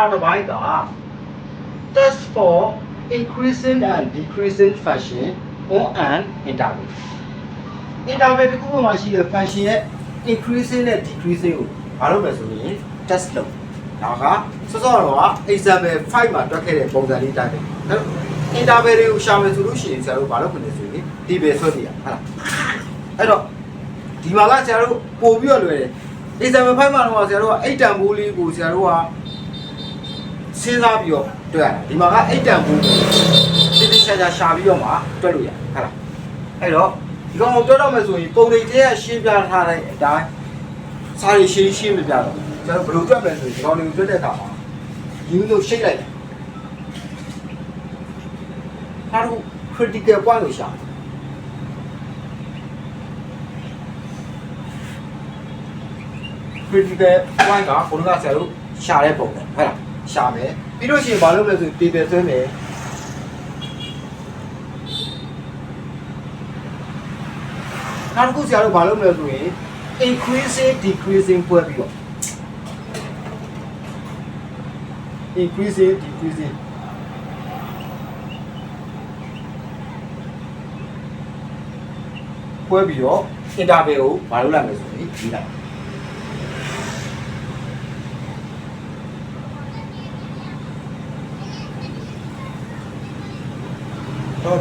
နောက်တစ်ပိုင်းက test for increasing and decreasing function on an interval interval တစ်ခုပေါ်မှာရှိတဲ့ function ရဲ့ increasing နဲ့ decreasing ကိုမလုပ်မယ်ဆိုရင် test လုပ်ဒါကစောစောတော့က example 5မှာတွက်ခဲ့တဲ့ပုံစံလေးတိုင်းပဲအဲ့တော့ interval တွေကိုရှာမယ်ဆိုလို့ရှိရင်ဆရာတို့မလုပ်ခနဲ့ဆိုရင်ဒီပဲဆွဲနေရဟုတ်လားအဲ့တော့ဒီမှာကဆရာတို့ပို့ပြီးတော့လွယ်တယ် example 5မှာတော့ဆရာတို့ကအိတ်တန်ဘိုးလေးကိုဆရာတို့က စဉ်းစားပြီးတော့တွေ့ရတယ်ဒီမှာကအိတ်တန်ဘူးတိတိကျကျရှာပြီးတော့မှတွေ့လို့ရဟုတ်လားအဲ့တော့ဒီကောင်ကိုတွေ့တော့မယ်ဆိုရင်ပုံရိပ်တွေကရှင်းပြထားတဲ့အတိုင်းစာရီရှင်းရှင်းပြပြတော့ကျွန်တော်ဘယ်လိုတွေ့မလဲဆိုရင်ဒီကောင်တွေကိုတွေ့တဲ့အခါမှာယူလို့ရှိတ်လိုက်တယ်နောက်တစ်ခု critical point ကိုရှာ critical point ကဘုရားကဆရာတို့ရှာတဲ့ပုံပဲဟုတ်လား ရှာမယ်ပြီးလို့ရှိရင်ဘာလုပ်လဲဆိုရင် table ဆွဲမယ်နောက်တစ်ခုဆရာတို့ဘာလုပ်မလဲဆိုရင် increasing decreasing ဖွဲ့ပြီးတော့ increasing decreasing ဖွဲ့ပြီးတော့ interval ကိုဘာလုပ်လိုက်မလဲဆိုရင်ဒီလိုက်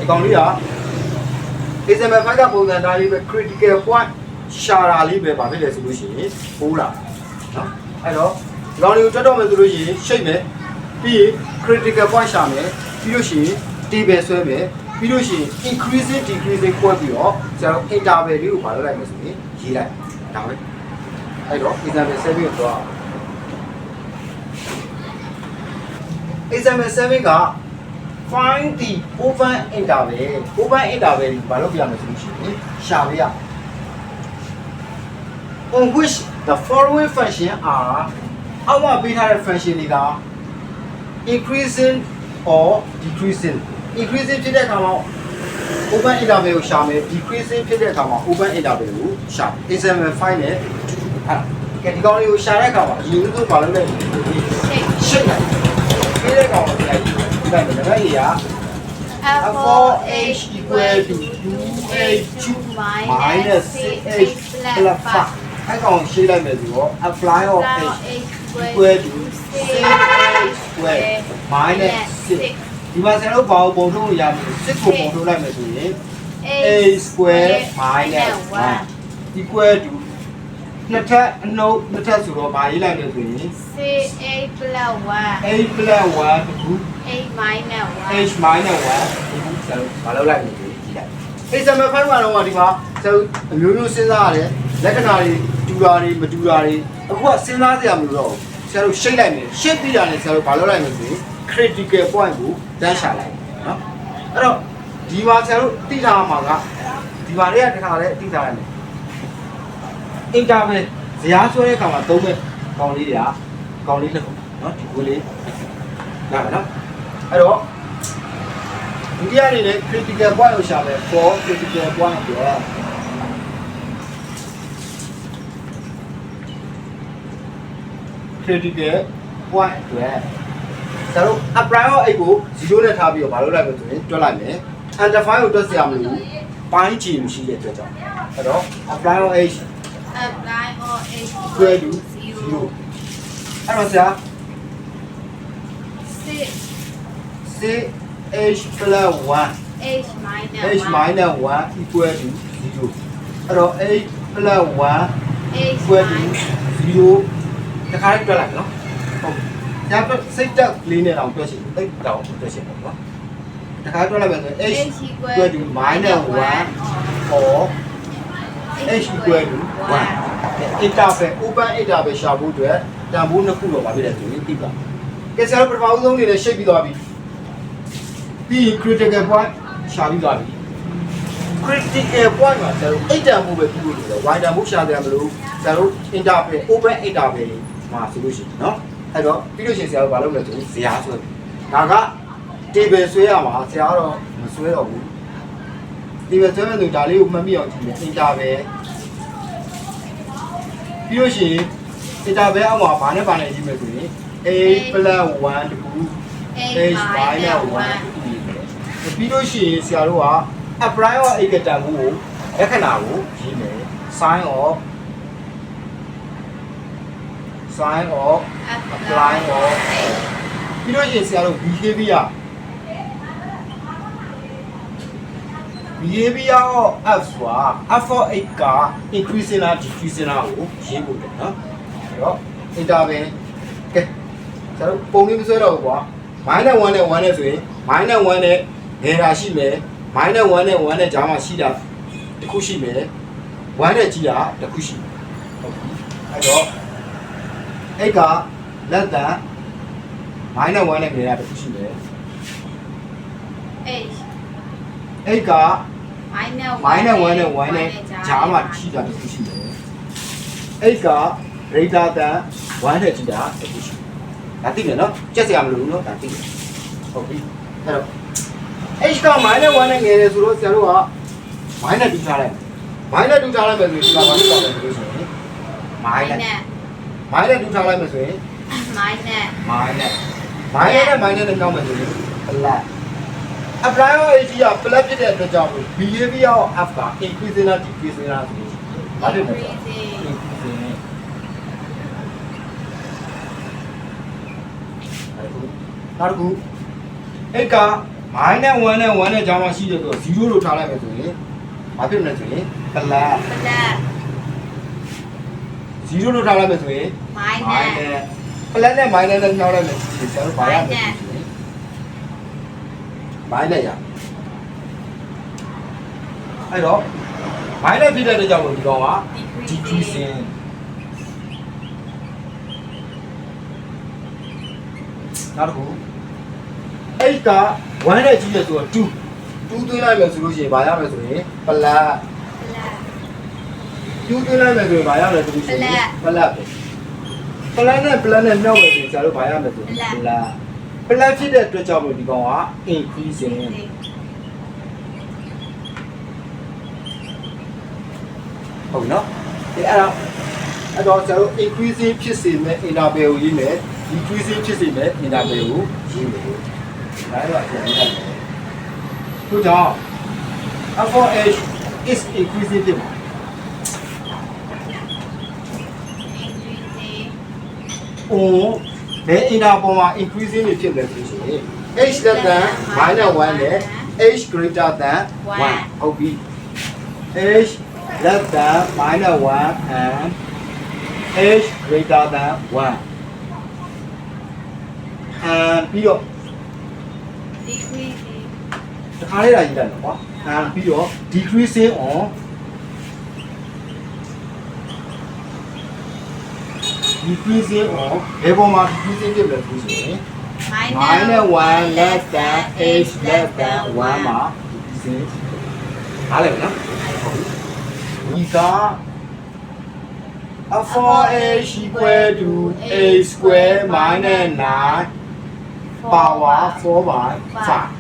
ကောင်လေးက example 5ကပုံစံသားလေးပဲ critical point ရှာတာလေးပဲဗာဖြစ်လဲဆိုလို့ရှိရင်ပိုးလာနော်အဲ့တော့ဒီကောင်လေးကိုတွတ်တော့မယ်ဆိုလို့ရှိရင်ရှိတ်မယ်ပြီးရင် critical point ရှာမယ်ပြီးလို့ရှိရင် table ဆွဲမယ်ပြီးလို့ရှိရင် increasing decreasing ခွဲပြီးတော့ကျတော့ interval လေးကိုဗာလုပ်လိုက်မယ်ဆိုရင်ရေးလိုက်ဒါပဲအဲ့တော့ example 7ကိုတော့ example 7က find the open interval open interval ကိုဘာလို့ပြရမလဲဆိုလို့ရှိရင်ရှာပြရ on which the following function are အောက်မှာပေးထားတဲ့ function တွေက increasing or decreasing increasing ဖြစ်တဲ့အခါမှာ open interval ကိုရှာမယ် decreasing ဖြစ်တဲ့အခါမှာ open interval ကိုရှာမယ် example 5နဲ့ဟာကဲဒီကောင်လေးကိုရှာတဲ့အခါမှာအရင်ဆုံးဘာလုပ်လဲဆိုရင်ရှင်းလိုက်ပြီးတဲ့ကောင်ကိုပြန်ကြည့် လိုက်မယ်ဒါကြီးက F4H equal to 2H minus 6H plus 5အဲ့ကောင်ရှင်းလိုက်မယ်ဆိုတော့ apply of H equal to 6H square minus 6ဒီမှာဆရာတို့ဘာကိုပုံထုတ်လို့ရမလဲ6ကိုပုံထုတ်လိုက်မယ်ဆိုရင် a square minus 1 equal to နှစ်ထပ်အနှုတ်နှစ်ထပ်ဆိုတော့ဘာရေးလိုက်လဲဆိုရင်8 plus 1 8 plus 1တခု8 minus h minus 1ဒီခုဆရာတို့မလုပ်လိုက်ဘူးကြည့်လိုက် example 5မှာတော့ဒီမှာဆရာတို့အမျိုးမျိုးစဉ်းစားရတယ်လက္ခဏာတွေတူတာတွေမတူတာတွေအခုကစဉ်းစားစရာမလိုတော့ဘူးဆရာတို့ရှိတ်လိုက်မယ်ရှိတ်ပြီးတာနဲ့ဆရာတို့မလုပ်လိုက်မယ်ဆိုရင် critical point ကိုတန်းရှာလိုက်နော်အဲ့တော့ဒီမှာဆရာတို့သိထားမှာကဒီမှာလေးကတစ်ခါလေးသိထားရတယ် interval ဇရာဆွဲတဲ့အခါမှာသုံးမဲ့ကောင်းလေးတွေကကောင်းလေးတစ်ခုနော်ဒီကိုလေးရမယ်နော်အဲ့တော့ဒုတိယအနေနဲ့ critical point ကိုရှာမယ် for critical point အတွက် critical point အတွက်ဒါတော့ apply ရော8ကို0နဲ့ထားပြီးတော့မလုပ်လိုက်လို့ဆိုရင်တွက်လိုက်မယ် undefined ကိုတွက်စရာမလိုဘူးပိုင်းချီမရှိတဲ့အတွက်ကြောင့်အဲ့တော့ apply ရော h apply or h square to 0 0အဲ့တော့ဆရာ 6 c h plus 1 h minus h minus 1 equal to 0အဲ့တော့ h plus 1 h equal to minus 0တခါလေးတွက်လိုက်နော်ဟုတ်ညတော့စိတ်တက်ကလေးနဲ့တော့တွက်ရှင်တိတ်တောင်တွက်ရှင်ပေါ့နော်တခါတွက်လိုက်မယ်ဆိုရင် h h equal equal to to minus 1 or h equal to 1 interval open interval ရှာဖို့အတွက်တန်ဖိုးနှစ်ခုတော့ပါပြည့်တယ်ဆိုရင်သိပါကဲဆရာတို့ပထမဦးဆုံးအနေနဲ့ရှိတ်ပြီးသွားပြီပြီးရင် critical point ရှာပြီးသွားပြီ critical point မှာဆရာတို့8တန်ဖိုးပဲပြီးလို့ရတယ် y တန်ဖိုးရှာတယ်မလို့ဆရာတို့ interval open interval မှာဆိုလို့ရှိရင်เนาะအဲ့တော့ပြီးလို့ရှိရင်ဆရာတို့ဘာလုပ်မလဲဆိုရင်ဇယားဆွဲဒါက table ဆွဲရမှာဆရာကတော့မဆွဲတော့ဘူး table ဆွဲမယ်ဆိုဒါလေးကိုမှတ်မိအောင်ကြည့်မယ် interval ပြီးလို့ရှိရင် interval အောက်မှာဘာနဲ့ဘာနဲ့ကြည့်မယ်ဆိုရင် a 1တကူ h minus 1ပြီးလို့ရှိရင်ဆရာတို့က apply or a ကတန်ဖို့လက္ခဏာကိုရေးမယ် sign of sign of apply or ပြီးလို့ရှိရင်ဆရာတို့ behavior behavior of f ဆိုတာ f for 8က increasing လား decreasing လားကိုရေးဖို့တယ်နော်အဲ့တော့ interval ကဲဆရာတို့ပုံလေးမဆွဲတော့ဘူးကွာ minus 1နဲ့1နဲ့ဆိုရင် minus 1နဲ့ငယ်တာရှိမယ် minus 1နဲ့1နဲ့ဂျာမှာရှိတာတစ်ခုရှိမယ်1နဲ့ကြီးတာတစ်ခုရှိမယ်ဟုတ်ပြီအဲ့တော့8က less than minus 1နဲ့ငယ်တာတစ်ခုရှိမယ် h 8က minus မိုင်းနဲ့1နဲ့1နဲ့ဂျားမှာထိတာတစ်ခုရှိတယ်။8က greater than 1နဲ့ထိတာတစ်ခုရှိတယ်။ဒါသိတယ်နော်။ကြက်စရာမလိုဘူးနော်ဒါသိတယ်။ဟုတ်ပြီ။အဲ့တော့ h က -1 နဲ့ငယ်တယ်ဆိုတော့ဆရာတို့က -1 နဲ့တူထားလိုက်။ -1 နဲ့တူထားလိုက်မယ်ဆိုရင်ဒီကဘာလို့ပေါ့လဲဆိုလို့ရှိရင် -1 နဲ့ -1 နဲ့တူထားလိုက်မယ်ဆိုရင် minus -1 နဲ့ -1 နဲ့ -1 နဲ့ကြောင်းမယ်ဆိုရင် plus apply or ag က plus ဖြစ်တဲ့အတွက်ကြောင့် behavior of f က increasing လား decreasing လားဆိုရင်ဘာဖြစ်မလဲ increasing increasing နောက်တစ်ခုအဲ့က minus 1နဲ့1နဲ့ကြောင်းမှာရှိတယ်ဆိုတော့0လို့ထားလိုက်မယ်ဆိုရင်ဘာဖြစ်မလဲဆိုရင် plus plus 0လို့ထားလိုက်မယ်ဆိုရင် minus plus နဲ့ minus နဲ့ညှောင်းလိုက်မယ်ဆိုရင်ကျွန်တော်ဘာရမလဲ ဆိုရင် minus ရအဲ့တော့ minus ဖြစ်တဲ့အတွက်ကြောင့်ဒီကောင်က decreasing နောက်တစ်ခုအဲ့က1နဲ့ကြီးရဆိုတော့2 2သွင်းလိုက်မယ်ဆိုလို့ရှိရင်ဘာရမလဲဆိုရင် plus plus 2သွင်းလိုက်မယ်ဆိုရင်ဘာရမလဲဆိုလို့ရှိရင် plus ပဲ plus နဲ့ plus နဲ့နှောက်မယ်ဆိုရင်ကျတော့ဘာရမလဲဆိုရင် plus plus ဖြစ်တဲ့အတွက်ကြောင့်မို့ဒီကောင်က increasing ဟုတ်နော်ဒီအဲ့တော့အဲ့တော့ကျွန်တော် increasing ဖြစ်စေမဲ့ interval ကိုရေးမယ် decreasing ဖြစ်စေမဲ့ interval ကိုရေးမယ်ဒါတော့ပြန်ရမယ်သူကြောင့် f4h is increasing ဖြစ်မှာ increasing or ဘယ် interval မှာ increasing တွေဖြစ်လဲဆိုရင် h less than minus 1နဲ့ h greater than 1ဟုတ်ပြီ h less than minus 1 and h greater than 1 and ပြီးတော့ decreasing တခါလေးလာရေးလိုက်တော့ကွာ and ပြီးတော့ decreasing on decreasing on ဘယ်ပေါ်မှာ decreasing ဖြစ်လဲဆိုရင် minus 1 less than h less than 1မှာ decreasing ဟားလိုက်မယ်နော်ဒီက a 4h equal to a square minus 9 power 4 by 5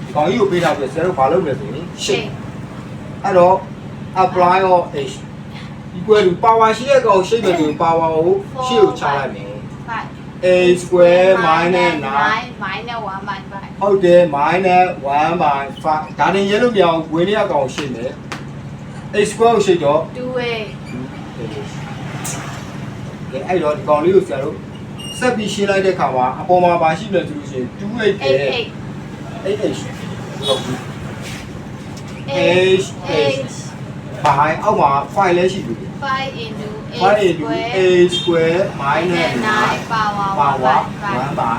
ဒီကောင်ကြီးကိုပေးထားပြီးဆရာတို့ဘာလုပ်လဲဆိုရင် shape အဲ့တော့ apply of h equal to power ရှိတဲ့ကောင် shape ပဲဆိုရင် power ကိုရှေ့ကိုချလိုက်မယ်5 a square minus 9 9 minus 1 by 5. ဟုတ်တယ် minus 1 by 5ဒါနေရဲလို့မရအောင်ဝင်ရအောင်ရှင်းတယ် a square ကိုရှင်းတော့ 2a ကဲအဲ့တော့ဒီကောင်လေးကိုဆရာတို့ဆက်ပြီးရှင်းလိုက်တဲ့အခါမှာအပေါ်မှာပါရှိတယ်ဆိုလို့ရှိရင်2 8 8တဲ့8 8 h ဟုတ်ပြီ8 H ဘာအောက်မှာ5လဲရှိပြီ 5 into 5 8 into square a square minus 9 power ပါဝါ1 1 by ပါ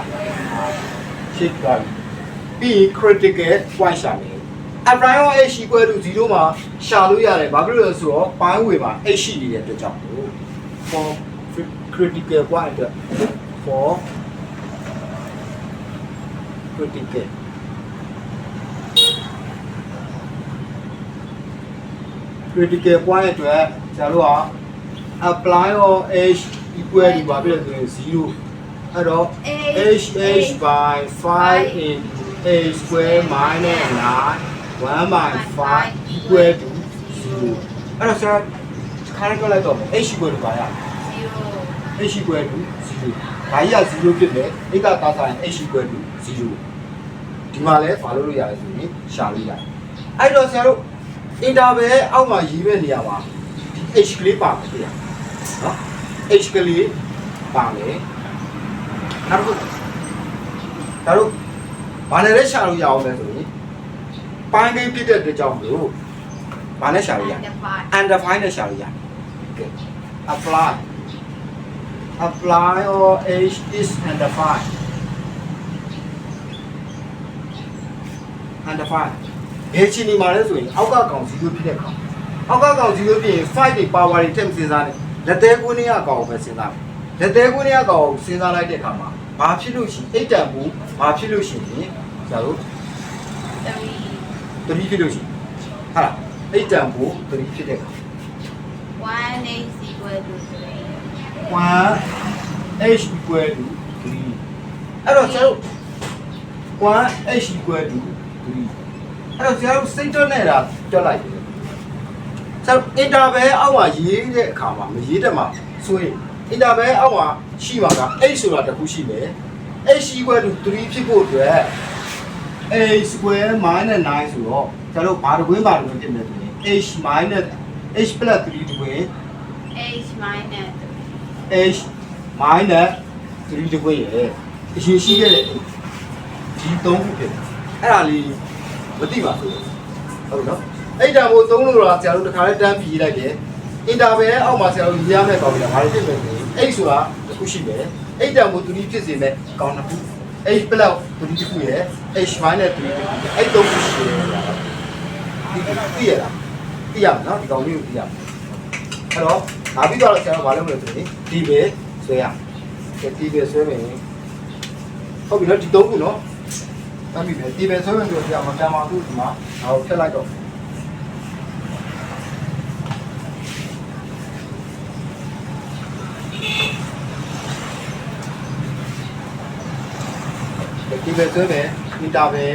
ရှင်းသွားပြီပြီး critical point ရှာမယ်အပရိုင်ရော h equal to 0မှာရှာလို့ရတယ်ဘာဖြစ်လို့လဲဆိုတော့ point ဝေမှာ h ရှိနေတဲ့အတွက်ကြောင့်လို့ for critical point အတွက် for critical critical point အတွက်ကျန်တို့က apply or h equal to ဘာဖြစ်လဲဆိုရင်0အဲ့တော့ h h by 5 into a square minus 9 1 by 5 equal to 0အဲ့တော့ဆရာခါရကြလိုက်တော့မယ် h equal to ဘာရ0 h equal to 0ဘာကြီးက0ဖြစ်မယ်အိတ်ကတာဆိုင် h equal to 0ဒီမှာလဲဘာလို့လို့ရလဲဆိုရင်ရှာလို့ရတယ်အဲ့တော့ဆရာတို့ interval အောက်မှာရေးတဲ့နေရာမှာဒီ h ကလေးပါမယ်ပြရနော် h ကလေးပါမယ်နောက်တစ်ခုဒါတို့ဘာနဲ့လဲရှာလို့ရအောင်လဲဆိုရင်ပိုင်းကိန်းဖြစ်တဲ့အတွက်ကြောင့်မလို့ဘာနဲ့ရှာလို့ရ and 5 undefined နဲ့ရှာလို့ရတယ် okay apply apply or h is undefined undefined ဘယ်ချင်းနေမှာလဲဆိုရင်အောက်ကကောင်0ဖြစ်တဲ့ကောင်အောက်ကကောင်0ဖြစ်ရင်5တွေ power တွေထည့်မစဉ်းစားနဲ့လက်သေးကွင်းတွေကကောင်ကိုပဲစဉ်းစားမယ်လက်သေးကွင်းတွေကကောင်ကိုစဉ်းစားလိုက်တဲ့အခါမှာဘာဖြစ်လို့ရှိရင်အိတ်တန်ဘူးဘာဖြစ်လို့ရှိရင်ကျတော့3 3ဖြစ်လို့ရှိရင်ဟာလားအိတ်တန်ဘူး3ဖြစ်တဲ့ကောင်1 is equal to 3 1 h equal to 3အဲ့တော့ကျတော့1 h equal to 3 အဲ့တော့ကျတော့စိတ်တော့နေတာတွက်လိုက်တယ်ကျတော့ interval အောက်မှာရေးတဲ့အခါမှာမရေးတတ်မှာဆိုရင် interval အောက်မှာရှိမှာက h ဆိုတာတစ်ခုရှိမယ် h equal to 3ဖြစ်ဖို့အတွက် a square minus 9ဆိုတော့ကျတော့ဘာတစ်ခွင်းဘာတစ်ခွင်းဖြစ်မယ်ဆိုရင် h minus h plus 3တစ်ခွင်း h minus h minus 3တကွရဲ့အရှင်ရှိခဲ့တဲ့ဒီ3ခုဖြစ်တယ်အဲ့ဒါလေး မသိပါဘူးဟုတ်နော်အဲ့ဒါကိုသုံးလို့တော့ဆရာတို့တစ်ခါလေးတန်းပြီးလိုက်တယ်အင်တာဗယ်အောက်မှာဆရာတို့ရေးရမယ့်ကောင်တွေကဘာလို့ဖြစ်မလဲအဲ့ဆိုတာတစ်ခုရှိတယ်အဲ့ဒါကို3ဖြစ်စေမဲ့ကောင်တစ်ခု h plus 3တစ်ခုရဲ့ h minus 3တစ်ခုအဲ့3ခုရှိတယ်ဒီသိရလားသိရမယ်နော်ဒီကောင်လေးကိုသိရမယ်အဲ့တော့ငါပြီးတော့ဆရာတို့ဘာလုပ်မလဲဆိုရင်ဒီပဲဆွဲရမယ်ဒီပဲဆွဲမယ်ဟုတ်ပြီနော်ဒီသုံးခုနော် တမ်းပြီပဲဒီပဲဆွဲမယ်ဆိုတော့ဆရာမတန်ပါဘူးဒီမှာငါ့ကိုဖြတ်လိုက်တော့ဒီပဲဆွဲမယ်မီတာပဲ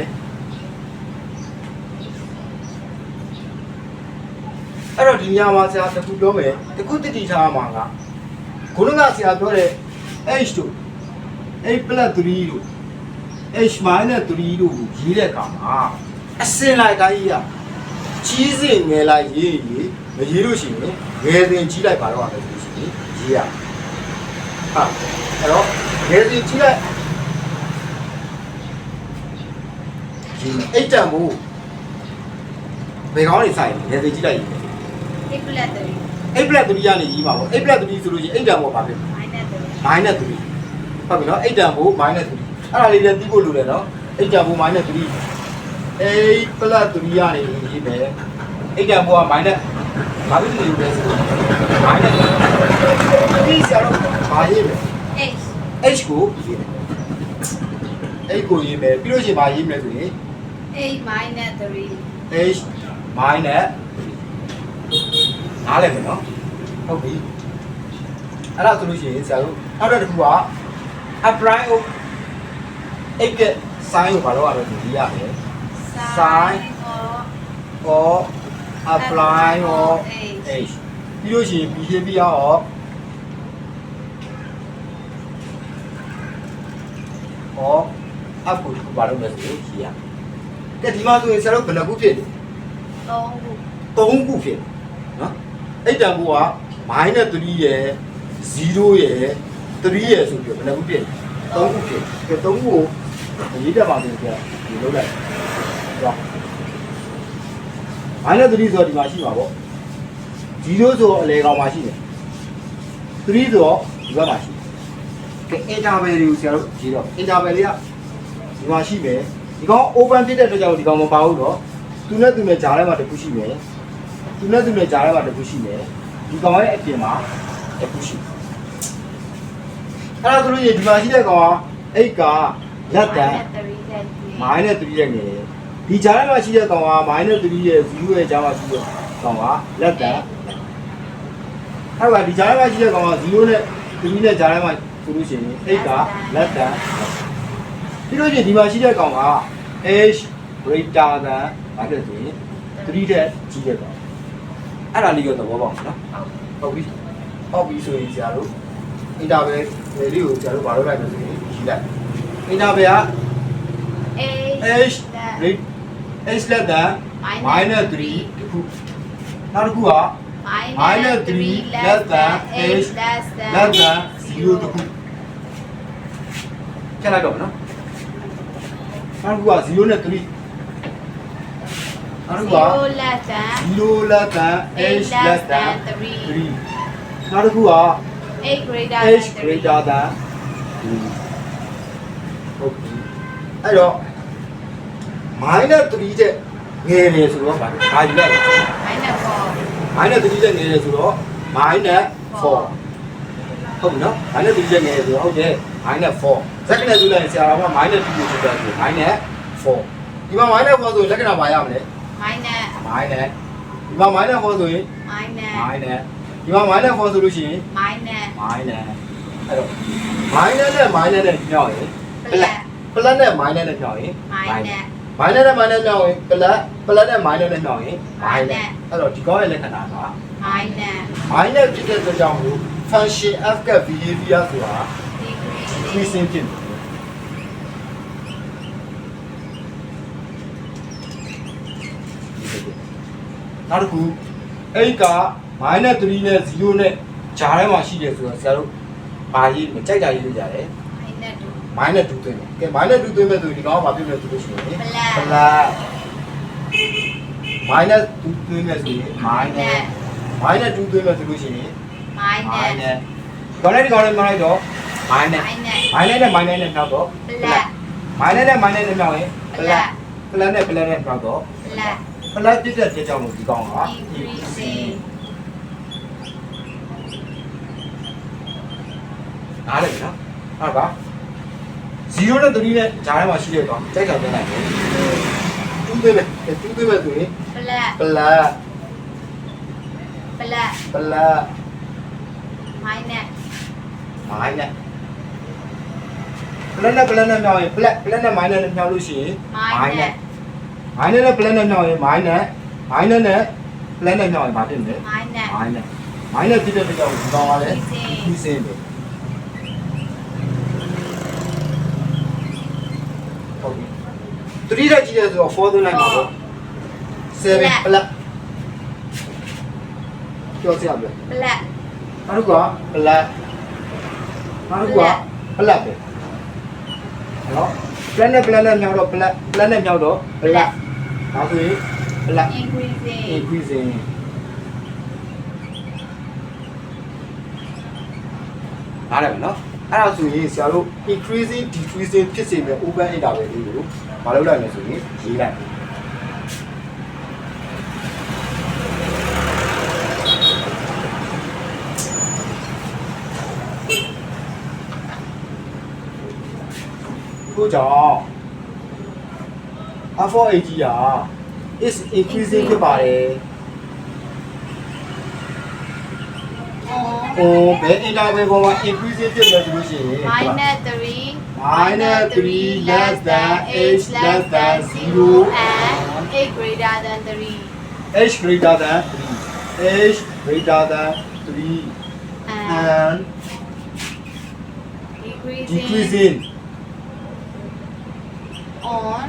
အဲ့တော့ဒီညမှာဆရာတခုပြောမယ်တခုတတိထားမှာကခုနကဆရာပြောတဲ့ h တို့ h plus 3 တို့ h minus 3တို့ကိုရေးတဲ့အခါမှာအစင်လိုက်တိုင်းကြီးရကြီးစင်ငယ်လိုက်ရေးရေးမရေးလို့ရှိရင်ငယ်စဉ်ကြီးလိုက်ပါတော့ရတယ်ဆိုလို့ရှိရင်ရေးရဟာအဲ့တော့ငယ်စဉ်ကြီးလိုက်ဒီအိတ်တံမို့ဘယ်ကောင်းနေဆိုင်ငယ်စဉ်ကြီးလိုက်ရေး h plus 3အိတ်ပလက်3ကနေရေးပါပေါ့အိတ်ပလက်3ဆိုလို့ရှိရင်အိတ်တံမို့ပါဖြစ် minus 3 minus 3ဟုတ်ပြီနော်အိတ်တံမို့ minus 3 အဲ့ဒါလေးလည်းသိဖို့လိုတယ်နော်အိတ်တံမို့ minus 3အိတ်ပလက်3ကနေရေးမယ်အိတ်တံမို့က minus ဘာဖြစ်လို့လဲဆိုတော့ minus ဒီဆရာတော့ဘာရေးမလဲ h h ကိုရေးမယ် h ကိုရေးမယ်ပြီးလို့ရှိရင်ဘာရေးမလဲဆိုရင်8 minus 3 h minus နားလည်မယ်နော်ဟုတ်ပြီအဲ့ဒါဆိုလို့ရှိရင်ဆရာတို့နောက်တစ်ခုက apply of x က sin ကိုဘာလို့ရလဲဆိုရေးရမယ် sin or apply of h ပြီးလို့ရှိရင် behavior of for f ကိုတစ်ခုပါလို့လဲဆိုရင်ရှိရကဲဒီမှာဆိုရင်ဆရာတို့ဘယ်နှခုဖြစ်လဲသုံးခု3ခုဖြစ်နော်အဲ့တန်ဖိုးက -3 ရယ်0ရယ်3ရယ်ဆိုပြီးတော့ဘယ်နှခုဖြစ်လဲ3ခုဖြစ်ကဲ3ခုကို ရေးတတ်ပါသေးတယ်ဒီလုပ်လိုက်တော့ -3 ဆိုတော့ဒီမှာရှိမှာပေါ့0ဆိုတော့အလေကောင်မှာရှိတယ်3ဆိုတော့ဒီဘက်မှာရှိတယ်ကဲ interval တွေကိုဆရာတို့ရေးတော့ interval လေးကဒီမှာရှိမယ်ဒီကောင် open ဖြစ်တဲ့အတွက်ကြောင့်ဒီကောင်မပါဘူးတော့သူနဲ့သူနဲ့ဂျားထဲမှာတစ်ခုရှိမယ်သူနဲ့သူနဲ့ဂျားထဲမှာတစ်ခုရှိမယ်ဒီကောင်ရဲ့အပြင်မှာတစ်ခုရှိအဲ့ဒါဆိုလို့ရှိရင်ဒီမှာရှိတဲ့ကောင်ကအိတ်က လက်တန်မိုင်းနဲ့3ရဲ့ငယ်ဒီကြားထဲမှာရှိတဲ့ကောင်ကမိုင်းနဲ့3ရဲ့0ရဲ့ကြားမှာရှိတဲ့ကောင်ကလက်တန်အဲ့ဒါဒီကြားထဲမှာရှိတဲ့ကောင်က0နဲ့3နဲ့ကြားထဲမှာဆိုလို့ရှိရင်အိတ်ကလက်တန်ပြီးလို့ရှိရင်ဒီမှာရှိတဲ့ကောင်က h greater than ဘာဖြစ်လဲဆိုရင်3တဲ့ကြီးတဲ့ကောင်အဲ့ဒါလေးကိုသဘောပေါက်နော်ဟုတ်ပြီဟုတ်ပြီဆိုရင်ဆရာတို့ interval လေးကိုဆရာတို့ဘာလုပ်လိုက်လဲဆိုရင်ရေးလိုက် interval က h rate h less than minus 3တခုနောက်တစ်ခုက minus 3 less than h less than 0တခုချက်လိုက်တော့မနော်နောက်တစ်ခုက0နဲ့3နောက်တစ်ခုက0 less than 0 less than h less than 3နောက်တစ်ခုက8 greater h than greater than ဟုတ်ပြီ အဲ့တော့ minus 3တဲ့ငယ်တယ်ဆိုတော့ဗာဘာယူလိုက်လဲ minus 4 minus 3တဲ့ငယ်တယ်ဆိုတော့ minus 4ဟုတ်ပြီနော် minus 3တဲ့ငယ်တယ်ဆိုတော့ဟုတ်တယ် minus 4ဇက်ကနေဆိုလိုက်ရင်ဆရာတော်က minus 2ကိုချက်ပြဆို minus 4ဒီမှာ minus 4ဆိုရင်လက္ခဏာပါရမလဲ minus minus ဒီမှာ minus 4ဆိုရင် minus minus ဒီမှာ minus 4ဆိုလို့ရှိရင် minus minus အဲ့တော့ minus နဲ့ minus နဲ့ညှောက်ရင် plus plus နဲ့ minus နဲ့ညှောက်ရင် minus minus နဲ့ minus ညှောက်ရင် plus plus နဲ့ minus နဲ့ညှောက်ရင် minus minus အဲ့တော့ဒီကောင်းရဲ့လက္ခဏာက minus minus ဖြစ်တဲ့အတွက်ကြောင့်မို့ function f က behavior ဆိုတာ decreasing increasing ဖြစ်တယ်နောက်တစ်ခုအဲ့က -3 နဲ့0နဲ့ဂျားထဲမှာရှိတယ်ဆိုတော့ဆရာတို့ဘာရေးမကြိုက်တာရေးလို့ရတယ် minus 2 minus 2သွင်းမယ်ကဲ minus 2သွင်းမယ်ဆိုရင်ဒီကောင်ကဘာဖြစ်လဲဆိုလို့ရှိရင် plus plus minus 2သွင်းမယ်ဆိုရင် minus minus 2သွင်းမယ်ဆိုလို့ရှိရင် minus minus ကောင်းတဲ့ဒီကောင်လေးမလိုက်တော့ minus minus minus နဲ့ minus နဲ့နောက်တော့ plus minus နဲ့ minus နဲ့မြောက်ရင် plus plus plus နဲ့ plus နဲ့နောက်တော့ plus plus ပြည့်တဲ့တဲ့ကြောင့်လို့ဒီကောင်က increasing နားလည်ပြီနော်ဟုတ်ပါ 0နဲ့3နဲ့ဂျားထဲမှာရှိတဲ့ကောင်ကြိုက်တာပြန်လိုက်တယ်2သွင်းမယ်2သွင်းမယ်ဆိုရင် plus plus plus plus minus minus plus နဲ့ plus နဲ့မြောက်ရင် plus plus နဲ့ minus နဲ့မြောက်လို့ရှိရင် minus minus နဲ့ plus နဲ့မြောက်ရင် minus minus နဲ့ plus နဲ့မြောက်ရင်ဘာဖြစ်မလဲ minus minus minus ဖြစ်တဲ့အတွက်ကြောင့်ဒီကောင်ကလည်း Decreasing decreasing ပဲဟုတ် 3တက်ကြည့်ရဆိုတော့4သွင်းလိုက်ပါတော့7 plus ကျော်စရာပဲ plus နောက်တစ်ခုက plus နောက်တစ်ခုက plus ပဲနော် plus နဲ့ plus နဲ့မြောက်တော့ plus plus နဲ့မြောက်တော့ plus ဒါဆိုရင် plus increasing increasing နားလည်မနော် အဲ့ဒါဆိုရင်ဆရာတို့ increasing decreasing ဖြစ်စေမဲ့ open interval လေးကိုမလုပ်လိုက်မယ်ဆိုရင်ရေးလိုက်ကိုကြောင့် R4AG က is increasing ဖြစ်ပါတယ် or ဟိုဘယ် interval ပေါ်မှာ increasing ဖြစ်လဲဆိုလို့ရှိရင် minus 3 minus 3 less than h less than 0 and 8 greater than 3 h greater than 3 h greater than 3 and and decreasing decreasing on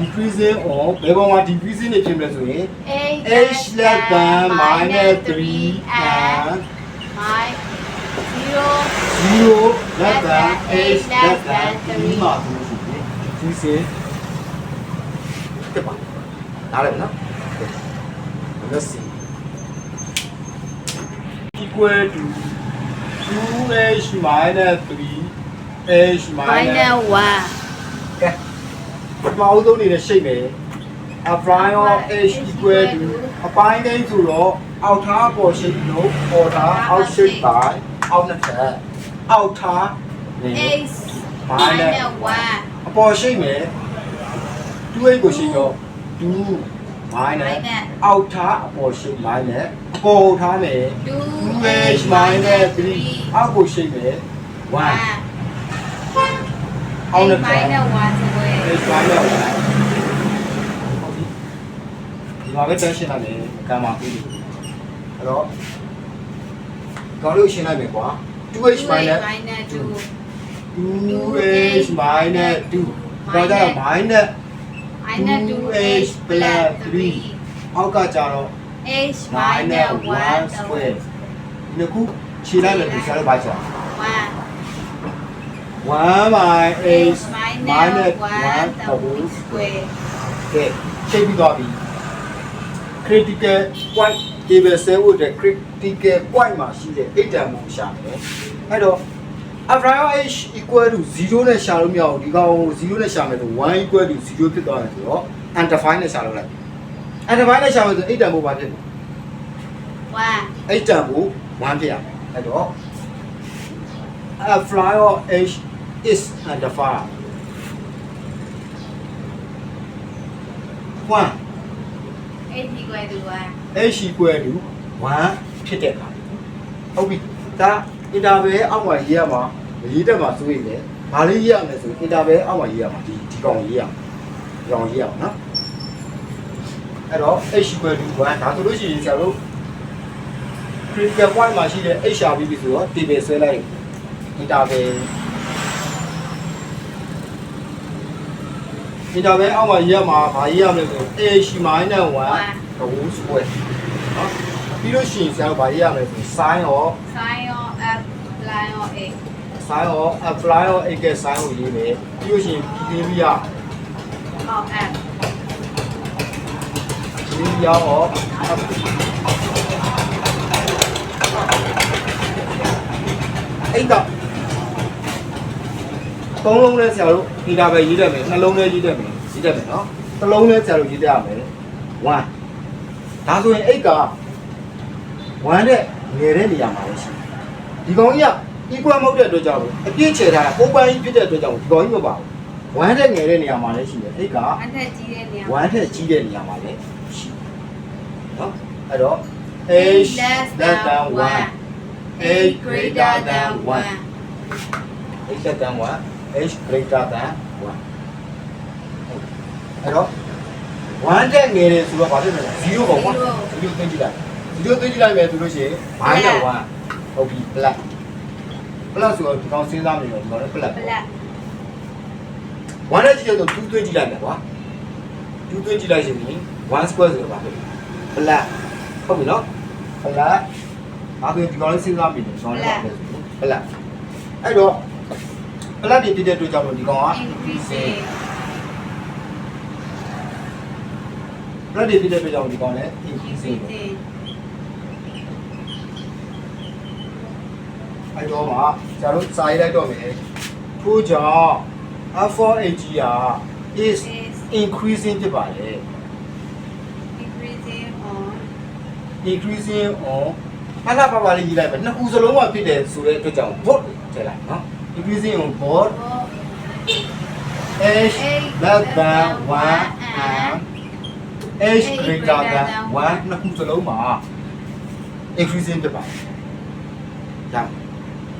decreasing on ဘယ်ကောင်မှာ decreasing နေဖြစ်မလဲဆိုရင် h h less than minus 3 and my 0 0 less than h less than 3မှာဆိုလို့ရှိရင် decreasing ဖြစ်ပါနားလည်မလား let's see equal to 2h minus 3h minus minus ကဲ ပထမအဦးဆုံးနေတဲ့ရှိတ်မယ် a prime of h equal to အပိုင်းတိုင်းဆိုတော့အောက်ထားပေါ်ရှိတ်လို့ပေါ်ထားအောက်ရှိတ်ပိုင်းအောက်နှစ်ထပ်အောက်ထားနေ1 h minus 1အပေါ်ရှိတ်မယ် 2h ကိုရှိတ်တော့2 minus အောက်ထားအပေါ်ရှိတ် minus အပေါ်ထားမယ် 2h minus 3အောက်ကိုရှိတ်မယ်1 1အောက်နှစ်ထပ် minus 1ဆိုရယ်ဒီသွားရအောင်ဟုတ်ပြီဒီမှာပဲတက်ရှင်းလိုက်မယ်ကံမှာပြီးပြီအဲ့တော့ကောင်းလို့ရှင်းလိုက်မယ်ကွာ 2h minus minus 2 2h minus 2ဒါကြတော့ minus minus 2h plus 3အောက်ကကြတော့ h minus 1 square ဒီခုခြေလိုက်မယ်ဒီစားလို့ပါချာ1 1 by h h minus minus 1 1 double square ကဲချိန်ပြီးသွားပြီ critical point table ဆဲဖို့အတွက် critical point မှာရှိတဲ့8 term ကိုရှာမယ်အဲ့တော့ after h equal to 0နဲ့ရှာလို့မရဘူးဒီကောင်ကို0နဲ့ရှာမယ်ဆို1 equal to 0ဖြစ်သွားတယ်ဆိုတော့ undefined နဲ့ရှာလို့လိုက် undefined နဲ့ရှာမယ်ဆို8 term ကိုဘာဖြစ်လဲ1 8 term ကို1ဖြစ်ရမယ်အဲ့တော့ after h is undefined 1 h equal to 1 h equal to 1ဖြစ်တဲ့အခါဟုတ်ပြီဒါ interval အောက်မှာရေးရမှာရေးတက်မှာစိုးရိမ်တယ်ဘာလေးရေးရမလဲဆို interval အောက်မှာရေးရမှာဒီဒီကောင်ရေးရမှာဒီကောင်ရေးရမှာနော်အဲ့တော့ h equal to 1ဒါဆိုလို့ရှိရင်ဆရာတို့ critical point မှာရှိတဲ့ HRB ပြီဆိုတော့ table ဆွဲလိုက် interval interval အောက်မှာရေးရမှာဘာရေးရမလဲဆို h minus 1 the whole square နော်ပြီးလို့ရှိရင်ဆရာတို့ဗာရေးရမယ်ဆို sin of sin of f line of a sin of apply of a က sin ကိုရေးမယ်ပြီးလို့ရှိရင်ပြင်ပြီးရ of f ပြင်ပြီးရ of အဲ့တော့ သုံးလုံးနဲ့ဆရာတို့ဒီတာပဲရေးတတ်မယ်နှလုံးနဲ့ရေးတတ်မယ်ရေးတတ်မယ်နော်တစ်လုံးနဲ့ဆရာတို့ရေးတတ်ရမယ်1ဒါဆိုရင်8က1တဲ့ငယ်တဲ့နေရာမှာလည်းရှိတယ်ဒီကောင်ကြီးက equal မဟုတ်တဲ့အတွက်ကြောင့်အပြည့်ချေထားတာ open ကြီးဖြစ်တဲ့အတွက်ကြောင့်ဒီကောင်ကြီးမပါဘူး1တဲ့ငယ်တဲ့နေရာမှာလည်းရှိတယ်8က1ထက်ကြီးတဲ့နေရာ1ထက်ကြီးတဲ့နေရာမှာလည်းရှိတယ်နော်အဲ့တော့ h less than 1 h greater than 1 h less than 1 h greater than 1အဲ့တော့1တဲ့ငယ်တယ်ဆိုတော့ဘာဖြစ်လဲ0ပေါ့ကွာ0သိကြည့်လိုက်0သိကြည့်လိုက်မယ်ဆိုလို့ရှိရင် minus 1ဟုတ်ပြီ plus plus ဆိုတော့ဒီကောင်စဉ်းစားနေတော့ဒီကောင်လည်း plus ပလက်1နဲ့ကြည့်ရတော့2သွင်းကြည့်လိုက်မယ်ကွာ2သွင်းကြည့်လိုက်ရှင်ပြီး1 square ဆိုတော့ဘာဖြစ်လဲ plus ဟုတ်ပြီနော် plus ဒါဆိုရင်ဒီကောင်လေးစဉ်းစားပြီးတယ်ကျွန်တော်လည်းဘာဖြ စ်လဲ plus အဲ့တော့ plus ဒီပြတဲ့အတွက်ကြောင့်လို့ဒီကောင်က increasing plus ဒီပြတဲ့အတွက်ကြောင့်ဒီကောင်လည်း increasing ပဲ increasing အဲ့တော့မှကျန်တို့စာရေးလိုက်တော့မယ်ထို့ကြောင့် F4AG က is is increasing ဖြစ်ပါတယ် increasing on increasing on အလားပါပါလေးရေးလိုက်မယ်နှစ်ခုစလုံးမှာဖြစ်တယ်ဆိုတဲ့အတွက်ကြောင့် bot ထည့်လိုက်နော် increasing on bot h less than 1 and h greater than 1နှစ်ခုစ